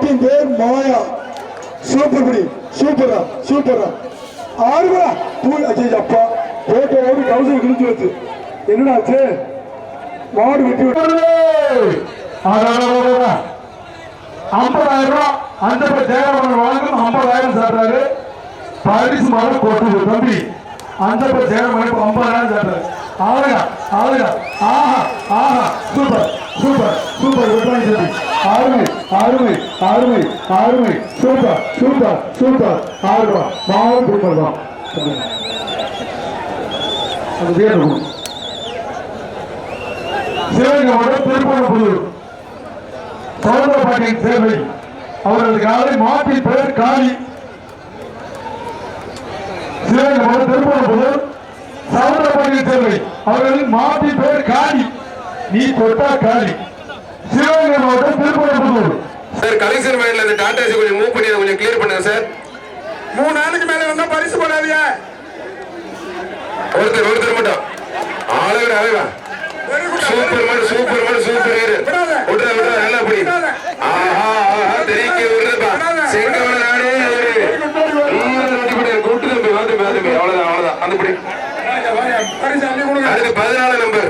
மாட்டின் பேர் மாயா சூப்பர் படி சூப்பரா சூப்பரா ஆறுவா பூ அஜய் அப்பா போட்டோடு கவுசர் கிழிஞ்சு வச்சு என்னடாச்சு மாடு வெட்டி ஐம்பதாயிரம் ரூபாய் அந்த ஜெயராமன் வழங்கும் ஐம்பதாயிரம் சாப்பிட்டாரு பரிசு மரம் கொட்டு தம்பி அந்த ஜெயராமன் ஐம்பதாயிரம் சாப்பிட்டாரு ஆளுங்க ஆளுங்க. ஆஹா ஆஹா. சூப்பர். சூப்பர் சூப்பர் விற்பனை சரி அருமை அருமை அருமை அருமை சூப்பர் சூப்பர் சூப்பர். ஆறு மாவு தான். அது வேணும் சிவகங்கை மாவட்டம் திருப்பணப்புதூர் சவுந்தரபாண்டியன் சேவை அவர்களுக்கு காலை மாட்டின் பெயர் காளி. சிவகங்கை மாவட்டம் திருப்பணப்புதூர் சவுந்தரபாண்டியன் சேவை அவர்களின் மாட்டின் பெயர் காளி. நீ தொட்டா காளி சிவகங்கை மாவட்டம் திருப்பணப்புதூர் சார் கலெக்ஷன் மைண்ட்ல இந்த டாடா கொஞ்சம் மூவ் பண்ணி கொஞ்சம் கிளியர் பண்ணுங்க சார். மூணு நாளுக்கு மேல வந்தா பரிசு போடாதீங்க. ஒருத்தர் ஒருத்தர் மட்டும். Very good. சூப்பர் மாடு சூப்பர் மாடு சூப்பர் விடாத. விட்டுறா விட்டுறா நல்லா விடாத. ஆஹா ஆஹா தெரிவிக்க விடுறப்பா. செங்கமல நாடே கூட்டு தம்பி வந்து தம்பி அவ்வளவுதான் அவ்வளவுதான். அந்த படி. அதுக்கு பதினாலு நம்பர்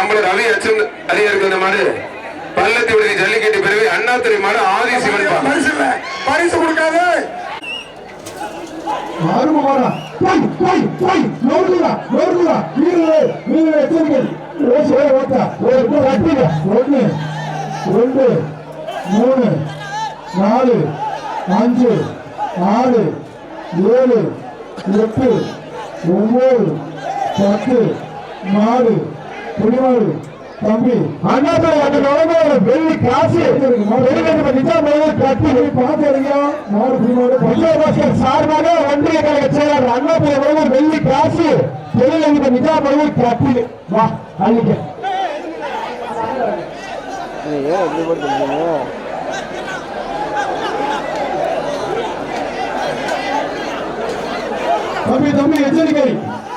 அம்பலர் ரவி அச்சன் அலியாருக்கு அந்த மாடு பள்ளத்தி விடுதி ஜல்லிக்கட்டு பிறகு அண்ணாத்துறை மாடு ஆதி சிவன் பரிசு இல்ல. பரிசு கொடுக்காது. ஆறுமுகமாடா போய் போய் போய். நோடுடா நோடுடா வீரரே வீரரே எச்சரிக்கை ஓசி ஓட ஓட்டா. ஒரு கூட கட்டிங்க ஒன்று ரெண்டு மூணு நாலு அஞ்சு ஆறு ஏழு எட்டு ஒன்பது பத்து நாலு தம்பி அண்ணாதுரை அண்ணனோட வெள்ளி காசு பெருங்கட்டு நிஜாம் கட்டி பார்த்து வருகிறோம் விஜய பாஸ்கர் சார்பாக ஒன்றிய கழக செயலர் அண்ணாதுரை ஒரு வெள்ளி காசு பெருங்கட்டு நிஜாம் கட்டி வா தம்பி தம்பி எச்சரிக்கை.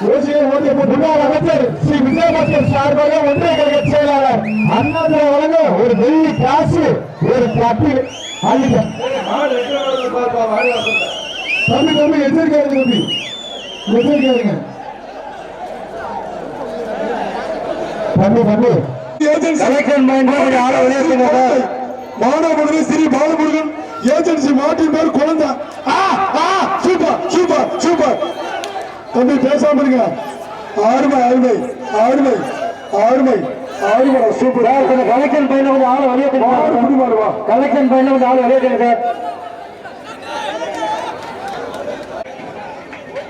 ஓசியை ஓட்டிய முன்னாள் அமைச்சர் ஸ்ரீ விஜயபாஸ்கர் சார்பாக ஒன்றிய கழக செயலாளர் அண்ணாதுரை வழங்க ஒரு வெள்ளி காசு ஒரு அள்ளிக்க தம்பி தம்பி எச்சரிக்கை இருங்க தம்பி எச்சரிக்கை இருங்க தம்பி தம்பி மாணவர்களுக்கு ஸ்ரீ பாலமுருகன். ஏஜென்சி மாட்டின் பேர் குழந்தை. சூப்பர் சூப்பர் சூப்பர் தம்பி பேசாம இருங்க. ஆறுமை ஆறுமை ஆறுமை ஆறுமை ஆறுமை சூப்பர். கலெக்ஷன் பையன் வந்து ஆள் வெளியே மாறுவா கலெக்ஷன் பையன் வந்து ஆள் வெளியே சார்.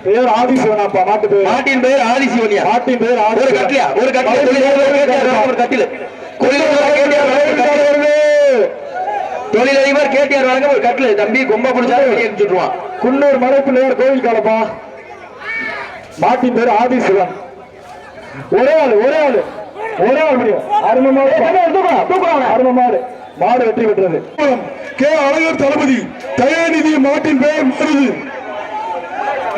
பேர் ஆதிசிவனாப்பா மாட்டு பேர் மாட்டின் பெயர் ஆதி சிவனியா மாட்டின் பேர் ஒரு கட்டியா ஒரு கட்டில. ஒரு கட்டில தொழிலதிபர் கேட்டியார் வழங்க ஒரு கட்டில. தம்பி கொம்ப பிடிச்சா வெளியே அனுப்பிச்சுடுவான் குன்னூர் மலைப்பிள்ளையார் கோவில் காலப்பா. மாட்டின் பேர் ஆதிசிவன் ஒரே ஆளு ஒரே ஆளு. ஒரே ஆள் முடியும். அருமை மாடு அருமை மாடு மாடு வெற்றி பெற்றது. கே. அழகர் தளபதி தயாநிதி மாட்டின் பெயர் மருது.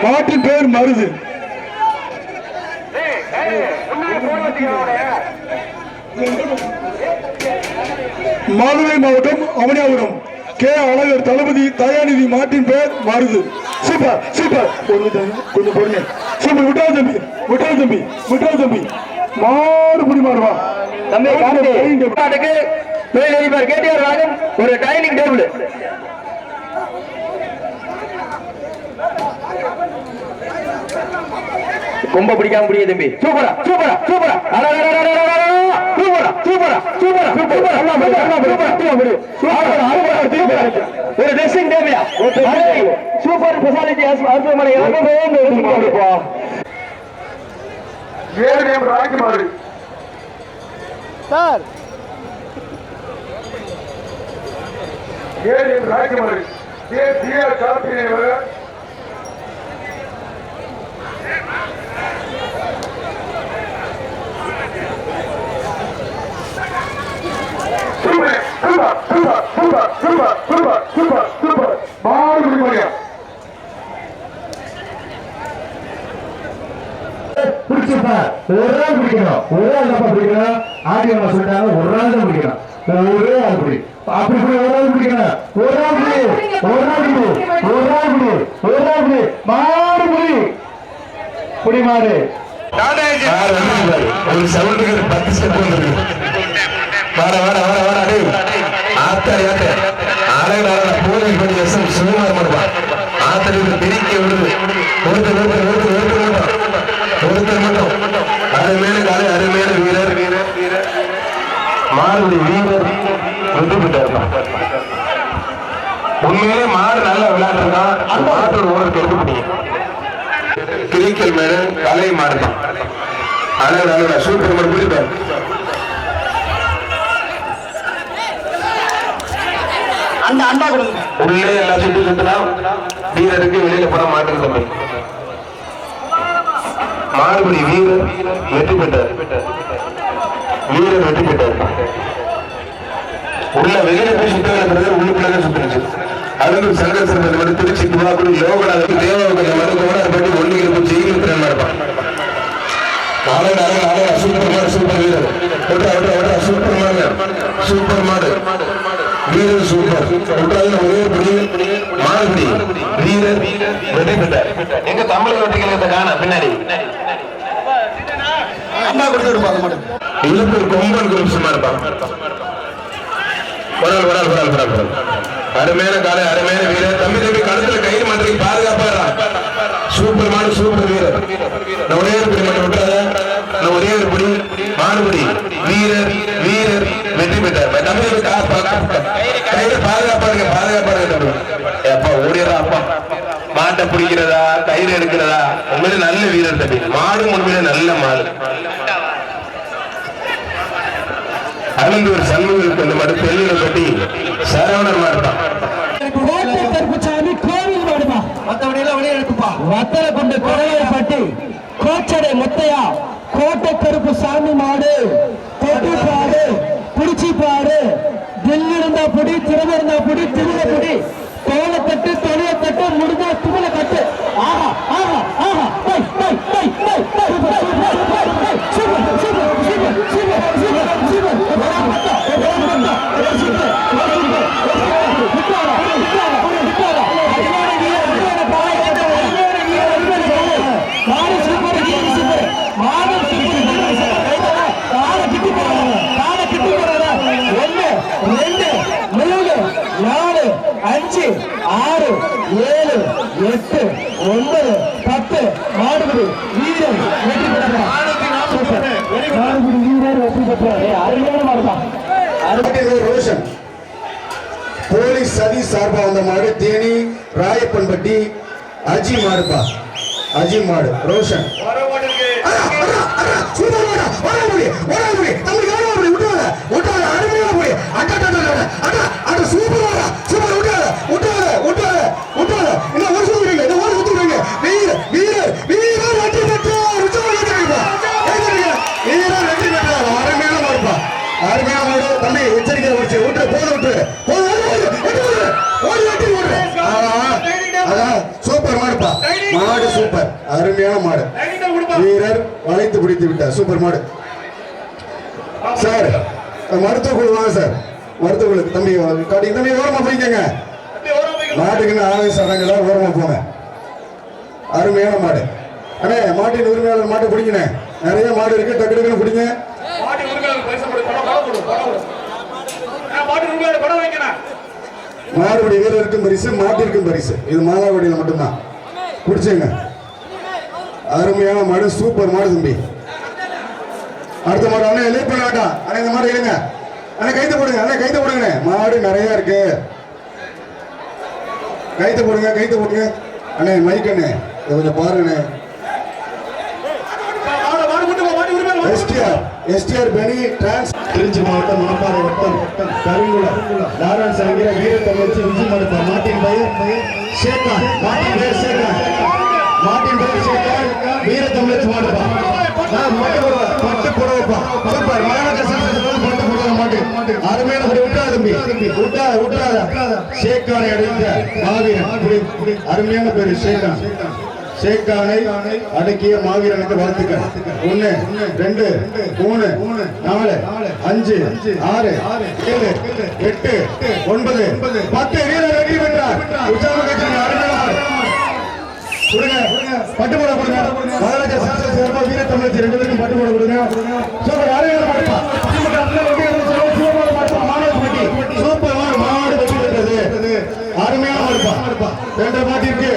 மாட்டின் பெயர் மருது. மதுரை மாவட்டம் அவனியாபுரம். கே அழகர் தளபதி தயாநிதி மாட்டின் பெயர் மருது சூப்பர் சூப்பர். கொஞ்சம் கொஞ்சம் பொறுங்க சூப்பர் விட்டா தம்பி விட்டா தம்பி விட்டா தம்பி. மாடு புடி மாறுவா. தம்பி காட்டுக்கு தொழிலதிபர் வழங்கும் ஒரு டைனிங் டேபிள். கொம்ப பிடிக்காம பிடிக்க தம்பி. சூப்பரா சூப்பரா சூப்பரா. சூப்பரா சூப்பரா சூப்பரா நல்லா முடியும் நல்லா முடியும் சூப்பரா முடியும் சூப்பரா அருமையா இருக்கு ஒரு ட்ரெஸ்ஸிங் டேமியா சூப்பர் ஸ்பெஷாலிட்டி மருத்துவமனை எல்லாமே ஏழு நேம் ராய்க்கு மாதிரி சார் ஏழு நேம் ராய்க்கு மாதிரி ஏ டிஆர் சாப்பிட்டீங்க பிடிக்கணும். ஒரு ஆள் பிடிக்கணும். சொல்லிட்டாங்க ஒரு ஆள் தான் பிடிக்கணும். ஒரே ஆள் பிடி. அப்படி இப்படி ஒரு ஆள் பிடிக்கணும். ஒரு ஆள் பிடி. ஒரு ஆள் பிடி. ஒரு ஆள் பிடி. ஒரு ஆள் பிடி. மாடு பிடி புடி மாடு. ஒரு செவன்ட்டுக்கு ஒரு பத்து ஸ்டெப் வந்துருக்கு வாட வாட வாட வாட அடே ஆத்தா அழகு அழகா பூனை பண்ணி எஸ்எம் சுகுமார் மடுவா ஆத்தருக்கு பிரிக்க விடுது ஒருத்தர் ஒருத்தர் ஒருத்தர் ஒருத்தர் மட்டும் ஒருத்தர் மட்டும் அருமையான காலை அருமையான வீரர் வீரர் வீரர் மாறுபடி வீரர் வெற்றி பெற்றார் உண்மையிலே மாடு நல்லா விளையாட்டுருக்கான் அந்த ஓனர் கெடுக்க முடியும். கிளிக்கல் மேடு கலை மாடு தான் அழகு அழகா சூப்பர் மாடு பிடிப்பார் அந்த அண்டா கொடுங்க. உள்ளே எல்லாம் சுத்தி சுத்தினா வீரருக்கு வெளியில போட மாட்டேன் தம்பி. மாறுபடி வீரர் வெற்றி பெற்றார். வீரர் வெற்றி பெற்றார். உள்ள வெளியில போய் சுத்த வேண்டியது உள்ளுக்குள்ளே சுத்தினுச்சு அருந்தூர் சங்கர் சார் திருச்சி துவாக்குடி லோகநாதன் தேவாவுக்கு அந்த மாதிரி கூட அதை பற்றி திறன் இருப்பான் நாளை நாளை நாளை சூப்பர் மாடு சூப்பர் வீரர். விட்றா சூப்பர் மாடு. சூப்பர் மாடு. வீரர் சூப்பர். விட்டாது ஒரே பிடி மாடுபிடி. வீரர் வெற்றி பெற்றார். எங்க தமிழக வெற்றிகளை காண பின்னாடி. அண்டா மாடு கொம்பன் குரூப் சும்மா இருப்பான் ஒரு ஆள் ஒரு ஆள் ஒரு ஆள் ஒரு ஆள், ஒரு ஆள். அருமையான காலை அருமையான வீரர். தம்பி தம்பி கழுத்துல கயிறு மாட்டுக்கு பாதுகாப்பா சூப்பர் மாடு சூப்பர் வீரர். நான் ஒரே ஒரு பிடி மட்டும் விட்டுறாத. நான் ஒரே ஒரு பிடி மாடுபிடி வீரர் வீரர் வெற்றி பெற்றார். கா- கயிறு பாதுகாப்பா இருக்க பாதுகாப்பா இருக்க அப்பா ஓடியதா அப்பா. மாட்டை பிடிக்கிறதா கயிறு எடுக்கிறதா? உண்மையிலே நல்ல வீரர் தம்பி. மாடு உண்மையிலே நல்ல மாடு. அருந்தூர் சண்முகருக்கு அந்த மாதிரி பெண்ணில கட்டி சரவணர் மாட்டான் கோட்டை கருப்புசாமி கோவில் மாடுமா மத்தவனையெல்லாம் வெளியே எடுத்துப்பா வத்தல கொண்டு குறையை பட்டி கோச்சடை முத்தையா கோட்டை கருப்பு சாமி மாடு தொட்டு பாடு புடிச்சி தில்லு இருந்தா புடி திறமை இருந்தா புடி திரும்ப புடி தோலை தட்டு தொழிய தட்டு முடிஞ்சா போய் கட்டு ஆஹா ஆஹா ஆஹா டேய் டேய் டேய் டேய் டேய் super super super super super super super வரா மட்டா வரா மட்டா வரா சூப்பர் வரா சூப்பர் விட்டாரா விட்டாரா விட்டாரா அடிவான வீரர் அடிவான பாய் அடிவான வீரர் அடிவான பாய் மாடு சூப்பர் வீரர் சூப்பர் மாடு சூப்பர் வீரர் சூப்பர் கைதடா கால கிட்டி போறாங்க கால கிட்டி போறாங்க ஒண்ணு ரெண்டு மூணு நாலு அஞ்சு ஆறு ஏழு எட்டு ஒன்பது பத்து மாடுபடி வீரர் வெற்றி பெற்றார். மாடுபிடி வீரர் வெற்றி பெற்றார் அருமையான மாடுதான் இது ரோஷன். போலீஸ் சதி சார்பா வந்த மாடு தேனி ராயப்பன்பட்டி அஜி மாடுப்பா. அஜி மாடு ரோஷன். மாடு சூப்பர். அருமையான மாடு. வீரர் வளைத்து பிடித்து விட்டார். சூப்பர் மாடு. சார் மருத்துவ குழு வாங்க சார். மருத்துவ குழு தம்பி காட்டி தம்பி ஓரமா போய்க்கங்க. மாட்டுக்குன்னு ஆவேச சடங்குல ஓரமா போங்க. அருமையான மாடு. அண்ணே மாட்டின் உரிமையாளர் மாட்டை பிடிங்கண்ணே. நிறைய மாடு இருக்கு டக்கு டக்குன்னு பிடிங்க. மாடுபடி வீரருக்கும் பரிசு மாட்டிற்கும் பரிசு. இது மாதாவடியில் மட்டும்தான். பிடிச்சுங்க அருமையான மாடு சூப்பர் மாடு தம்பி அடுத்த மாடு அண்ணே லேட் பண்ண வேண்டாம் அண்ணே இந்த மாடு இருங்க அண்ணே கைத்து போடுங்க அண்ணே கைத்து போடுங்க மாடு நிறைய இருக்கு கைத்து போடுங்க கைத்து போடுங்க அண்ணே மைக் அண்ணே இதை கொஞ்சம் பாருங்கண்ணே எஸ்டிஆர் எஸ்டிஆர் பெனி டிரான்ஸ் திருச்சி மாவட்டம் மணப்பாறை வட்டம் கருங்குளம் நாராயண சங்கிர வீரத்தமிழ்ச்சி விஜய் மடுப்பா மாட்டின் பெயர் சேக்கான் மாட்டின் பெயர் சேக்கான் பட்டு சூப்பர். அருமையான படி விட்டா தம்பி. விட்டா விட்டாத சேக்கானை அடைந்த மாவீரன். அருமையான பேரு சேக்கானை. அடக்கிய மாவீரனுக்கு வாழ்த்துக்கள். ஒண்ணு ரெண்டு மூணு நாலு அஞ்சு ஆறு ஏழு எட்டு ஒன்பது பத்து வீரர் வெற்றி பெற்றார். உற்சாக கட்சியின் அருமையான கொடுங்க பட்டு போட கொடுங்க. மகாராஜா சாஸ்திர வீர ரெண்டு பேருக்கும் பட்டு போட கொடுங்க. சூப்பர் அருமையான மாடுப்பா திமுக சூப்பர் மாடு வெற்றி பெற்றது. அருமையான மாடுப்பா ரெண்டு மாட்டிற்கு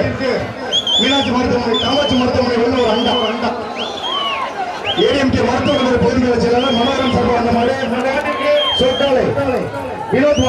மீனாட்சி மருத்துவமனை காமாட்சி மருத்துவமனை உள்ள ஒரு அண்டா. அண்டா ஏடிஎம்கே மருத்துவமனை பொதுநிலை செயலாளர் மனோகரன் சார்பா அந்த மாதிரி சொற்காலை வினோத்